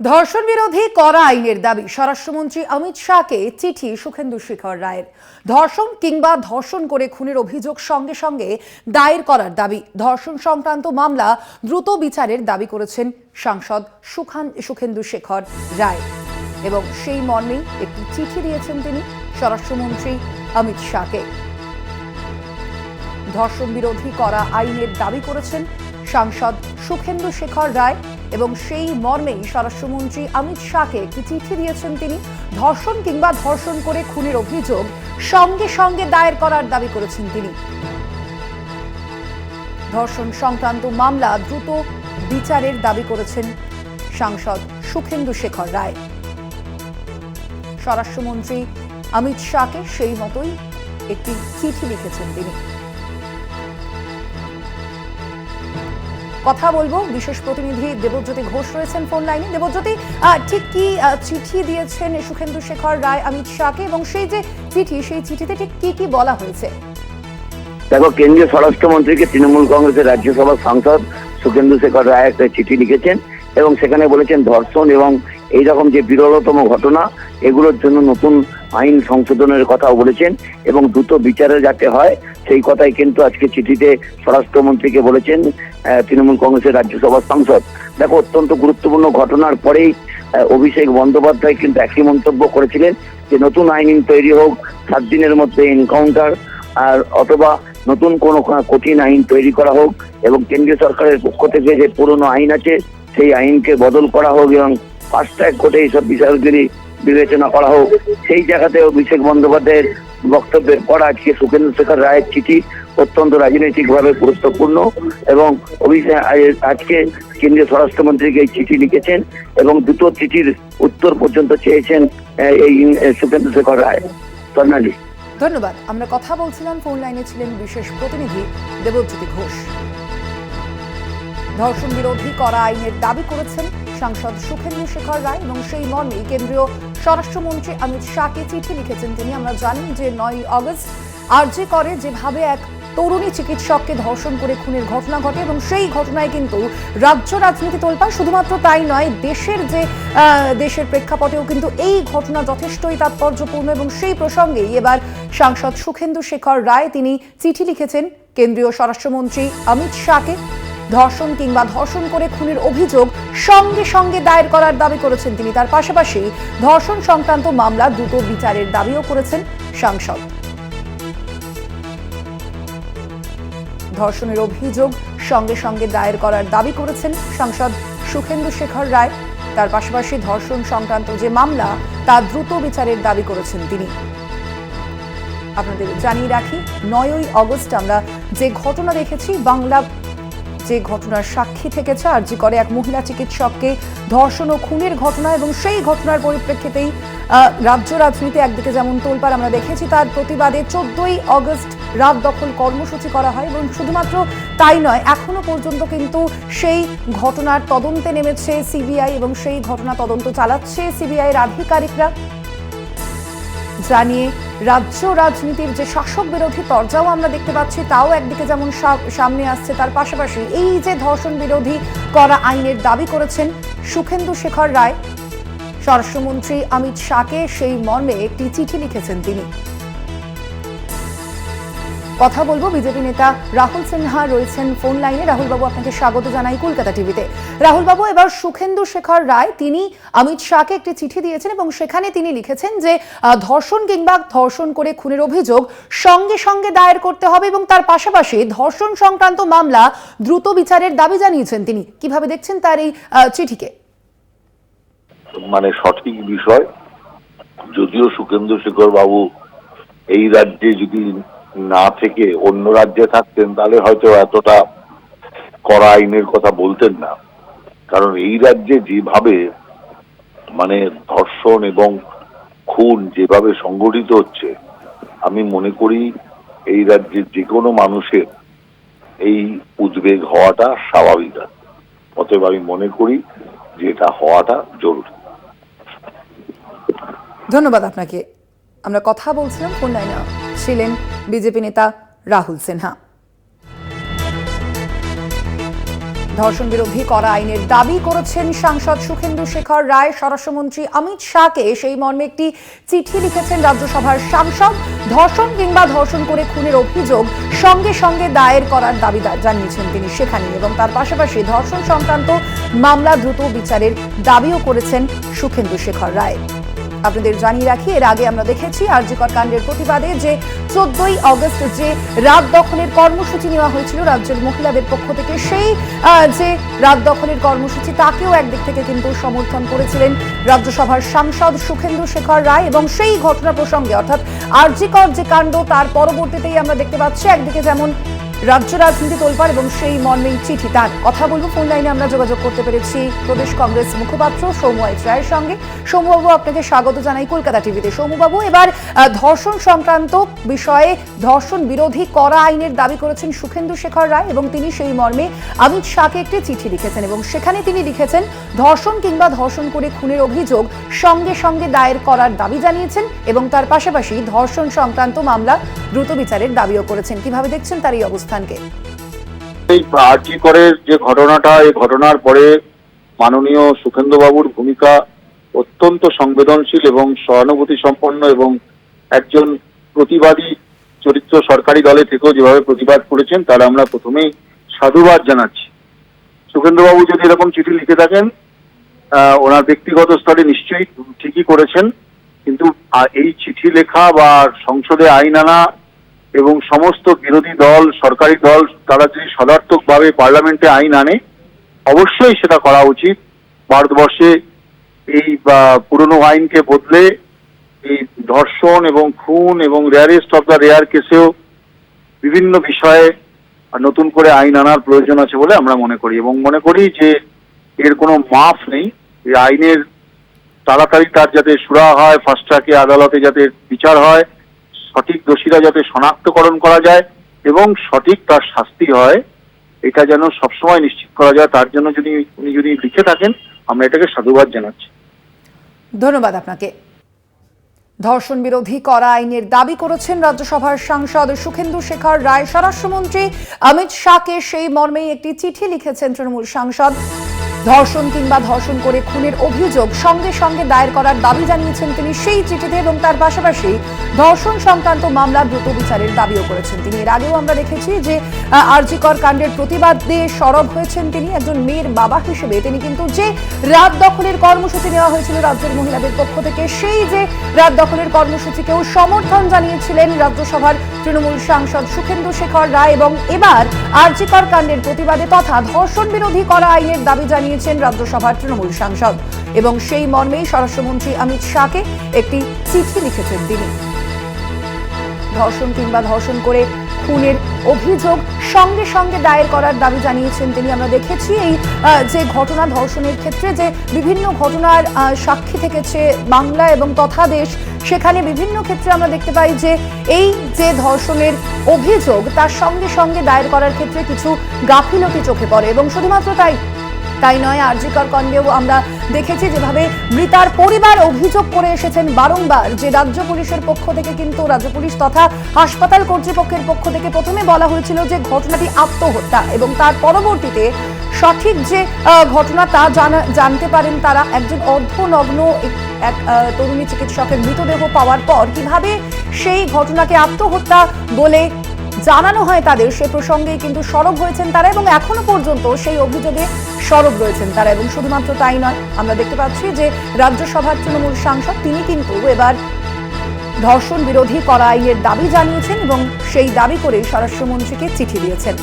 ধর্ষণ বিরোধী করা আইনের দাবি। স্বরাষ্ট্রমন্ত্রী অমিত শাহকে চিঠি সুখেন্দু শেখর রায়ের। ধর্ষণ কিংবা ধর্ষণ করে খুনের অভিযোগ সঙ্গে সঙ্গে দায়ের করার দাবি। ধর্ষণ সংক্রান্ত মামলা দ্রুত বিচারের দাবি করেছেন সাংসদ সুখান সুখেন্দু শেখর রায়। এবং সেই মর্মেই একটি চিঠি দিয়েছেন তিনি স্বরাষ্ট্রমন্ত্রী অমিত শাহকে। ধর্ষণ বিরোধী করা আইনের দাবি করেছেন সাংসদ সুখেন্দু শেখর রায়। এবং সেই মর্মেই স্বরাষ্ট্রমন্ত্রী অমিত শাহকে একটি চিঠি দিয়েছেন তিনি। ধর্ষণ কিংবা ধর্ষণ করে খুনের অভিযোগ সঙ্গে সঙ্গে দায়ের করার দাবি করেছেন তিনি। ধর্ষণ সংক্রান্ত মামলা দ্রুত বিচারের দাবি করেছেন সাংসদ সুখেন্দু শেখর রায়। স্বরাষ্ট্রমন্ত্রী অমিত শাহকে সেই মতোই একটি চিঠি লিখেছেন তিনি। কথা বলব। বিশেষ প্রতিনিধি দেবজ্যোতি ঘোষ রয়েছেন ফোন লাইনে। দেবজ্যোতি ঠিক কি চিঠি দিয়েছেন সুখেন্দু শেখর রায়, অমিত শাহকে, এবং সেই যে চিঠি, সেই চিঠিতে ঠিক কি কি বলা হয়েছে? দেখো, কেন্দ্রীয় স্বরাষ্ট্রমন্ত্রীকে তৃণমূল কংগ্রেসের রাজ্যসভার সাংসদ সুখেন্দু শেখর রায় একটা চিঠি লিখেছেন এবং সেখানে বলেছেন ধর্ষণ এবং এই রকম যে বিরলতম ঘটনা, এগুলোর জন্য নতুন আইন সংশোধনের কথাও বলেছেন এবং দ্রুত বিচারে যাতে হয় সেই কথাই কিন্তু আজকে চিঠিতে স্বরাষ্ট্রমন্ত্রীকে বলেছেন তৃণমূল কংগ্রেসের রাজ্যসভার সাংসদ। দেখো, অত্যন্ত গুরুত্বপূর্ণ ঘটনার পরেই অভিষেক বন্দ্যোপাধ্যায় কিন্তু একই মন্তব্য করেছিলেন যে নতুন আইন তৈরি হোক, সাত দিনের মধ্যে এনকাউন্টার, আর অথবা নতুন কোনো কঠিন আইন তৈরি করা হোক এবং কেন্দ্রীয় সরকারের পক্ষ থেকে যে পুরনো আইন আছে, সেই আইনকে বদল করা হোক এবং ফাস্ট ট্র্যাক কোর্টে এইসব বিষয়গুলি বিবেচনা করা হোক, সেই জায়গাতে অভিষেক বন্দ্যোপাধ্যায়ের বক্তব্যের পর আজকে সুখেন্দ্র শেখর রায়ের চিঠি অত্যন্ত রাজনৈতিকভাবে গুরুত্বপূর্ণ এবং আজকে কেন্দ্রীয় স্বরাষ্ট্রমন্ত্রীকে এই চিঠি লিখেছেন এবং দুটো চিঠির উত্তর পর্যন্ত চেয়েছেন এই সুখেন্দ্র শেখর রায়। স্বর্ণালী। ধন্যবাদ। আমরা কথা বলছিলাম, ফোন লাইনে ছিলেন বিশেষ প্রতিনিধি দেবজ্যোতি ঘোষ। ধর্ষণ বিরোধী করা আইনের দাবি করেছেন সাংসদ সুখেন্দু শেখর রায় এবং সেই মর্মে কেন্দ্রীয় স্বরাষ্ট্রমন্ত্রী অমিত শাহকে চিঠি লিখেছেন তিনি। আমরা জানি যে নয় আগস্ট আরজি করে যেভাবে এক তরুণী চিকিৎসককে ধর্ষণ করে খুনের ঘটনা ঘটে এবং সেই ঘটনায় কিন্তু রাজ্য রাজনীতি তোলপায় শুধুমাত্র তাই নয়, দেশের যে দেশের প্রেক্ষাপটেও কিন্তু এই ঘটনা যথেষ্টই তাৎপর্যপূর্ণ এবং সেই প্রসঙ্গেই এবার সাংসদ সুখেন্দু শেখর রায় তিনি চিঠি লিখেছেন। কেন্দ্রীয় স্বরাষ্ট্রমন্ত্রী অমিত শাহকে। ধর্ষণ কিংবা ধর্ষণ করে খুনের অভিযোগ সঙ্গে সঙ্গে দায়ের করার দাবি করেছেন তিনি। তার পাশাপাশি ধর্ষণ সংক্রান্ত মামলা দ্রুত বিচারের দাবিও করেছেন সাংসদ। ধর্ষণের অভিযোগ সঙ্গে সঙ্গে দায়ের করার দাবি করেছেন সাংসদ সুখেন্দু শেখর রায়। তার পাশাপাশি ধর্ষণ সংক্রান্ত যে মামলা, তা দ্রুত বিচারের দাবি করেছেন তিনি। আপনাদের জানিয়ে রাখি, নয়ই অগস্ট আমরা যে ঘটনা দেখেছি, বাংলা যে ঘটনার সাক্ষী থেকেছে, আর যে করে এক মহিলা চিকিৎসককে ধর্ষণ ও খুনের ঘটনা এবং সেই ঘটনার পরিপ্রেক্ষিতেই রাজ্য রাজনীতি একদিকে যেমন তোলপাড় আমরা দেখেছি, তার প্রতিবাদে চোদ্দই অগস্ট রাত দখল কর্মসূচি করা হয় এবং শুধুমাত্র তাই নয়, এখনও পর্যন্ত কিন্তু সেই ঘটনার তদন্তে নেমেছে সিবিআই এবং সেই ঘটনা তদন্ত চালাচ্ছে সিবিআইয়ের আধিকারিকরা। জানিয়ে রাজ্য রাজনীতির যে শাসক বিরোধী তরজাও আমরা দেখতে পাচ্ছি, তাও একদিকে যেমন সামনে আসছে, তার পাশাপাশি এই যে ধর্ষণ বিরোধী করা আইনের দাবি করেছেন সুখেন্দু শেখর রায়। স্বরাষ্ট্রমন্ত্রী অমিত শাহকে সেই মর্মে একটি চিঠি লিখেছেন তিনি। কথা বলব। বিজেপি নেতা রাহুল সিনহা রয়েছেন ফোন লাইনে। রাহুল বাবু আপনাকে স্বাগত জানাই কলকাতা টিভিতে। রাহুল বাবু এবার সুখেন্দু শেখর রায়, তিনি অমিত শাহকে একটি চিঠি দিয়েছেন এবং সেখানে তিনি লিখেছেন যে ধর্ষণ কিংবা ধর্ষণ করে খুনের অভিযোগ সঙ্গে সঙ্গে দায়ের করতে হবে এবং তার পাশাপাশি ধর্ষণ সংক্রান্ত মামলা দ্রুত বিচারের দাবি জানিয়েছেন তিনি। কীভাবে দেখছেন তার এই চিঠিকে? মানে সঠিক বিষয়। যদিও সুখেন্দ্র শেখর বাবু এই রাজ্যে যদি না থেকে অন্য রাজ্যে থাকতেন, তাহলে হয়তো এতটা কড়া আইনের কথা বলতেন না। কারণ এই রাজ্যে যেভাবে মানে ধর্ষণ এবং খুন যেভাবে সংগঠিত হচ্ছে, আমি মনে করি এই রাজ্যের যে কোনো মানুষের এই উদ্বেগ হওয়াটা স্বাভাবিক অতএব আমি মনে করি যে এটা হওয়াটা জরুরি। ধন্যবাদ আপনাকে। আমরা কথা বলছিলাম ফোন লাইনে। ছিলেন বিজেপি নেতা রাহুল সিনহা। ধর্ষণ বিরোধী করা আইনের দাবি করেছেন সাংসদ সুখেন্দু শেখর রায়। স্বরাষ্ট্রমন্ত্রী অমিত শাহকে সেই মর্মে একটি চিঠি লিখেছেন রাজ্যসভার সাংসদ। ধর্ষণ কিংবা ধর্ষণ করে খুনের অভিযোগ সঙ্গে সঙ্গে দায়ের করার দাবি জানিয়েছেন তিনি সেখানে এবং তার পাশাপাশি ধর্ষণ সংক্রান্ত মামলা দ্রুত বিচারের দাবিও করেছেন সুখেন্দু শেখর রায়। আপনাদের জানিয়ে রাখি, এর আগে আমরা দেখেছি আরজিকর কাণ্ডের প্রতিবাদে যে চোদ্দই অগস্ট যে রাত দখলের কর্মসূচি নেওয়া হয়েছিল রাজ্যের মহিলাদের পক্ষ থেকে, সেই যে রাত দখলের কর্মসূচি, তাকেও একদিক থেকে কিন্তু সমর্থন করেছিলেন রাজ্যসভার সাংসদ সুখেন্দু শেখর রায় এবং সেই ঘটনা প্রসঙ্গে, অর্থাৎ আরজিকর যে কাণ্ড, তার পরবর্তীতেই আমরা দেখতে পাচ্ছি, একদিকে যেমন রাজ্য রাজনীতি তোলপাড় এবং সেই মর্মেই চিঠি তার। কথা বলব ফোন লাইনে আমরা যোগাযোগ করতে পেরেছি। প্রদেশ কংগ্রেস মুখপাত্র সৌম্য রায়ের সঙ্গে। সৌম্যবাবু, আপনাকে স্বাগত জানাই কলকাতা টিভিতে। সৌম্যবাবু, এবার ধর্ষণ সংক্রান্ত বিষয়ে ধর্ষণ বিরোধী করা আইনের দাবি করেছেন সুখেন্দু শেখর রায় এবং তিনি সেই মর্মে অমিত শাহকে একটি চিঠি লিখেছেন এবং সেখানে তিনি লিখেছেন, ধর্ষণ কিংবা ধর্ষণ করে খুনের অভিযোগ সঙ্গে সঙ্গে দায়ের করার দাবি জানিয়েছেন এবং তার পাশাপাশি ধর্ষণ সংক্রান্ত মামলা দ্রুত বিচারের দাবিও করেছেন। কীভাবে দেখছেন তার এই অবস্থানকে? এই আরজি করের যে ঘটনাটা, এই ঘটনার পরে মাননীয় সুখেন্দ্র বাবুর ভূমিকা অত্যন্ত সংবেদনশীল এবং সহানুভূতি সম্পন্ন এবং একজন প্রতিবাদী চরিত্র সরকারি দলে থেকেও যেভাবে প্রতিবাদ করেছেন, তার আমরা প্রথমেই সাধুবাদ জানাচ্ছি। সুখেন্দ্রবাবু যদি এরকম চিঠি লিখে থাকেন ওনার ব্যক্তিগত স্তরে নিশ্চয়ই ঠিকই করেছেন, কিন্তু এই চিঠি লেখা বা সংসদে আইন আনা এবং সমস্ত বিরোধী দল, সরকারি দল, তারা যদি সদার্থকভাবে পার্লামেন্টে আইন আনে, অবশ্যই সেটা করা উচিত। ভারতবর্ষে এই পুরনো আইনকে বদলে এই ধর্ষণ এবং খুন এবং রেয়ারেস্ট অফ দ্য রেয়ার কেসেও বিভিন্ন বিষয়ে নতুন করে আইন আনার প্রয়োজন আছে বলে আমরা মনে করি এবং মনে করি যে এর কোনো মাফ নেই। এই আইনের তাড়াতাড়ি তার যাতে সুরা হয় ফাস্ট ট্র্যাকে আদালতে যাতে বিচার হয় সঠিক দোষীরা যাতে শনাক্তকরণ করা যায় এবং সঠিক তার শাস্তি হয়, এটা যেন সবসময় নিশ্চিত করা যায়, তার জন্য যদি উনি যদি লিখে থাকেন, আমরা এটাকে সাধুবাদ জানাচ্ছি। ধন্যবাদ আপনাকে। ধর্ষণ বিরোধী করা আইনের দাবি করেছেন রাজ্যসভার সাংসদ সুখেন্দু শেখর রায়। স্বরাষ্ট্রমন্ত্রী অমিত শাহকে সেই মর্মেই একটি চিঠি লিখেছেন তৃণমূল সাংসদ। ধর্ষণ কিংবা ধর্ষণ করে খুনের অভিযোগ সঙ্গে সঙ্গে দায়ের করার দাবি জানিয়েছেন তিনি। সেই চিঠিতে এবং তার পাশাপাশি ধর্ষণ সংক্রান্ত মামলা দ্রুত বিচারের দাবিও করেছেন তিনি। এর আগেও আমরা দেখেছি যে আরজিকর কাণ্ডের প্রতিবাদে সরব হয়েছেন তিনি একজন মেয়ের বাবা হিসেবে। তিনি কিন্তু যে রাত দখলের কর্মসূচি নেওয়া হয়েছিল রাজ্যের মহিলাদের পক্ষ থেকে, সেই যে রাত দখলের কর্মসূচিকেও সমর্থন জানিয়েছিলেন রাজ্যসভার তৃণমূল সাংসদ সুখেন্দু শেখর রায় এবং এবার আরজিকর কাণ্ডের প্রতিবাদে তথা ধর্ষণ বিরোধী করা আইনের দাবি জানিয়েছেন রাজ্যসভার তৃণমূল সাংসদ। এবং সেই মর্মেই স্বরাষ্ট্রমন্ত্রী অমিত শাহকে একটি চিঠি লিখেছেন তিনি। ধর্ষণ কিংবা ধর্ষণ করে খুনের অভিযোগ সঙ্গে সঙ্গে দায়ের করার দাবি জানিয়েছেন তিনি। আমরা দেখেছি এই যে ঘটনা ধর্ষণের ক্ষেত্রে যে বিভিন্ন ঘটনার সাক্ষী থেকেছে বাংলা এবং তথা দেশ সেখানে বিভিন্ন ক্ষেত্রে আমরা দেখতে পাই যে এই যে ধর্ষণের অভিযোগ, তার সঙ্গে সঙ্গে দায়ের করার ক্ষেত্রে কিছু গাফিলতি চোখে পড়ে এবং শুধুমাত্র তাই তাই নয়, আরজিকর কণ্ডেও আমরা দেখেছি যেভাবে মৃতার পরিবার অভিযোগ করে এসেছেন বারংবার যে রাজ্য পুলিশের পক্ষ থেকে কিন্তু রাজ্য পুলিশ তথা হাসপাতাল কর্তৃপক্ষের পক্ষ থেকে প্রথমে বলা হয়েছিল যে ঘটনাটি আত্মহত্যা এবং তার পরবর্তীতে সঠিক যে ঘটনা তা জানা, জানতে পারেন তারা একজন অর্ধনগ্ন এক- তরুণী চিকিৎসকের মৃতদেহ পাওয়ার পর কীভাবে সেই ঘটনাকে আত্মহত্যা বলে জানানো হয় তাদের, সে প্রসঙ্গে কিন্তু সরব হয়েছেন তারা এবং এখনও পর্যন্ত সেই অভিযোগে সরব রয়েছেন তারা এবং শুধুমাত্র তাই নয়, আমরা দেখতে পাচ্ছি যে রাজ্যসভার তৃণমূল সাংসদ তিনি কিন্তু এবার ধর্ষণ বিরোধী করা আইনের দাবি জানিয়েছেন এবং সেই দাবি করে স্বরাষ্ট্রমন্ত্রীকে চিঠি দিয়েছেন।